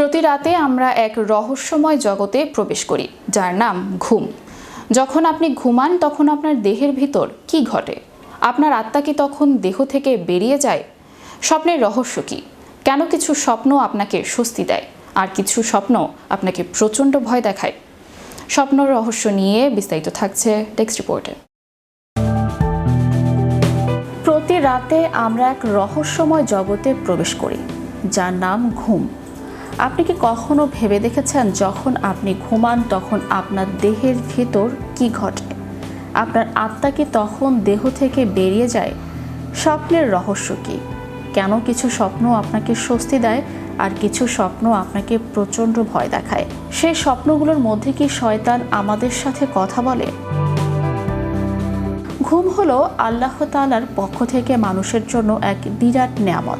প্রতি রাতে আমরা এক রহস্যময় জগতে প্রবেশ করি, যার নাম ঘুম। যখন আপনি ঘুমান, তখন আপনার দেহের ভিতর কি ঘটে? আপনার আত্মা কি তখন দেহ থেকে বেরিয়ে যায়? স্বপ্নের রহস্য কি? কেন কিছু স্বপ্ন আপনাকে স্বস্তি দেয়? আর কিছু স্বপ্ন আপনাকে প্রচণ্ড ভয় দেখায়? স্বপ্ন রহস্য নিয়ে বিস্তারিত থাকছে টেক্সট রিপোর্টে প্রতি রাতে আমরা এক রহস্যময় জগতে প্রবেশ করি, যার নাম ঘুম। আপনি কি কখনো ভেবে দেখেছেন যখন আপনি ঘুমান তখন আপনার দেহের ভিতর কি ঘটে? আপনার আত্মা কি তখন দেহ থেকে বেরিয়ে যায়? স্বপ্নের রহস্য কি? কেন কিছু স্বপ্ন আপনাকে স্বস্তি দেয় আর কিছু স্বপ্ন আপনাকে প্রচণ্ড ভয় দেখায়? সেই স্বপ্নগুলোর মধ্যে কি শয়তান আমাদের সাথে কথা বলে? ঘুম হলো আল্লাহ তাআলার পক্ষ থেকে মানুষের জন্য এক বিরাট নিয়ামত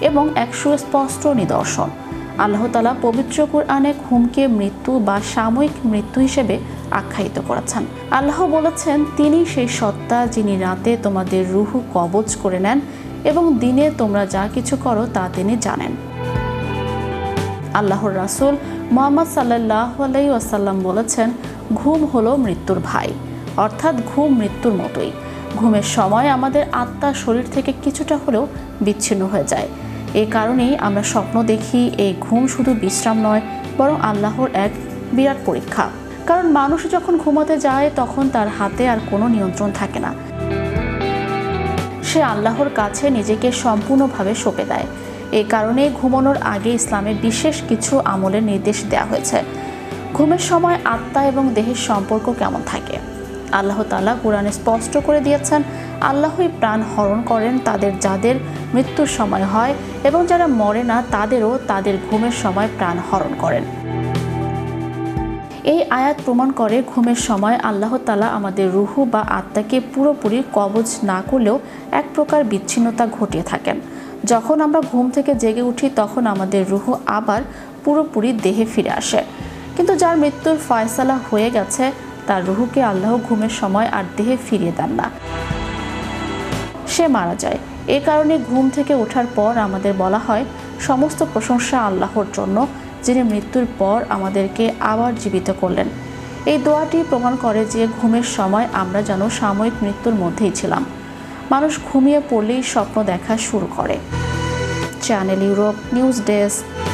এবং এক সুস্পষ্ট নিদর্শন। আল্লাহ তালা পবিত্র কোরআনে ঘুমকে মৃত্যু বা সাময়িক মৃত্যু হিসেবে আখ্যায়িত করেছেন। আল্লাহ বলেছেন, তিনি সেই সত্তা যিনি রাতে তোমাদের রুহু কবজ করে নেন এবং দিনে তোমরা যা কিছু করো তা তিনি জানেন। আল্লাহর রাসূল মোহাম্মদ সাল্লাহ আলাই ওয়াসাল্লাম বলেছেন, ঘুম হলো মৃত্যুর ভাই, অর্থাৎ ঘুম মৃত্যুর মতোই। ঘুমের সময় আমাদের আত্মা শরীর থেকে কিছুটা হলেও বিচ্ছিন্ন হয়ে যায়। এই কারণেই আমরা স্বপ্ন দেখি এই ঘুম শুধু বিশ্রাম নয়, বরং আল্লাহর এক বিরাট পরীক্ষা। কারণ মানুষ যখন ঘুমাতে যায়, তখন তার হাতে আর কোনো নিয়ন্ত্রণ থাকে না। সে আল্লাহর কাছে নিজেকে সম্পূর্ণভাবে সঁপে দেয়। এই কারণে ঘুমানোর আগে ইসলামে বিশেষ কিছু আমলের নির্দেশ দেওয়া হয়েছে। ঘুমের সময় আত্মা এবং দেহের সম্পর্ক কেমন থাকে? আল্লাহ তালা কোরআনে স্পষ্ট করে দিয়েছেন, আল্লাহই প্রাণ হরণ করেন তাদের যাদের মৃত্যুর সময় হয় এবং যারা মরে না তাদেরও তাদের ঘুমের সময় প্রাণ হরণ করেন। এই আয়াত প্রমাণ করে ঘুমের সময় আল্লাহ তালা আমাদের রুহু বা আত্মাকে পুরোপুরি কবজ না করলেও এক প্রকার বিচ্ছিন্নতা ঘটিয়ে থাকেন। যখন আমরা ঘুম থেকে জেগে উঠি তখন আমাদের রুহু আবার পুরোপুরি দেহে ফিরে আসে। কিন্তু যার মৃত্যুর ফয়সালা হয়ে গেছে তার রুহুকে আল্লাহ ঘুমের সময় আর দেহে ফিরিয়ে দেন না। সে মারা যায়। এ কারণে ঘুম থেকে ওঠার পর আমাদের বলা হয়, সমস্ত প্রশংসা আল্লাহর জন্য, যিনি মৃত্যুর পর আমাদেরকে আবার জীবিত করলেন। এই দোয়াটি প্রমাণ করে যে ঘুমের সময় আমরা যেন সাময়িক মৃত্যুর মধ্যেই ছিলাম। মানুষ ঘুমিয়ে পড়লেই স্বপ্ন দেখা শুরু করে। Channel Europe news desk.